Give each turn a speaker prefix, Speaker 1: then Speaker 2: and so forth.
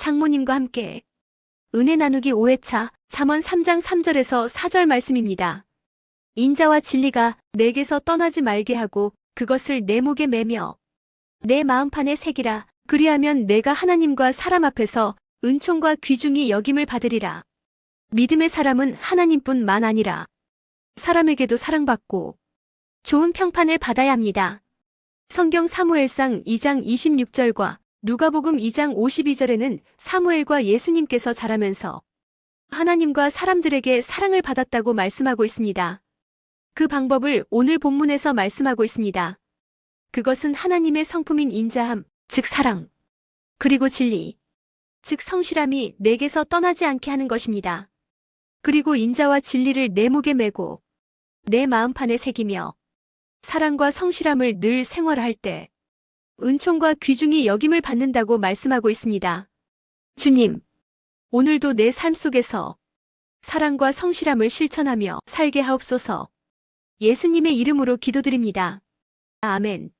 Speaker 1: 장모님과 함께 은혜 나누기 5회차 잠언 3장 3절에서 4절 말씀입니다. 인자와 진리가 내게서 떠나지 말게 하고 그것을 내 목에 매며 내 마음판에 새기라 그리하면 내가 하나님과 사람 앞에서 은총과 귀중히 여김을 받으리라. 믿음의 사람은 하나님뿐만 아니라 사람에게도 사랑받고 좋은 평판을 받아야 합니다. 성경 사무엘상 2장 26절과 누가복음 2장 52절에는 사무엘과 예수님께서 자라면서 하나님과 사람들에게 사랑을 받았다고 말씀하고 있습니다. 그 방법을 오늘 본문에서 말씀하고 있습니다. 그것은 하나님의 성품인 인자함, 즉 사랑, 그리고 진리, 즉 성실함이 내게서 떠나지 않게 하는 것입니다. 그리고 인자와 진리를 내 목에 메고 내 마음판에 새기며 사랑과 성실함을 늘 생활할 때 은총과 귀중히 여김을 받는다고 말씀하고 있습니다. 주님, 오늘도 내 삶 속에서 사랑과 성실함을 실천하며 살게 하옵소서. 예수님의 이름으로 기도드립니다. 아멘.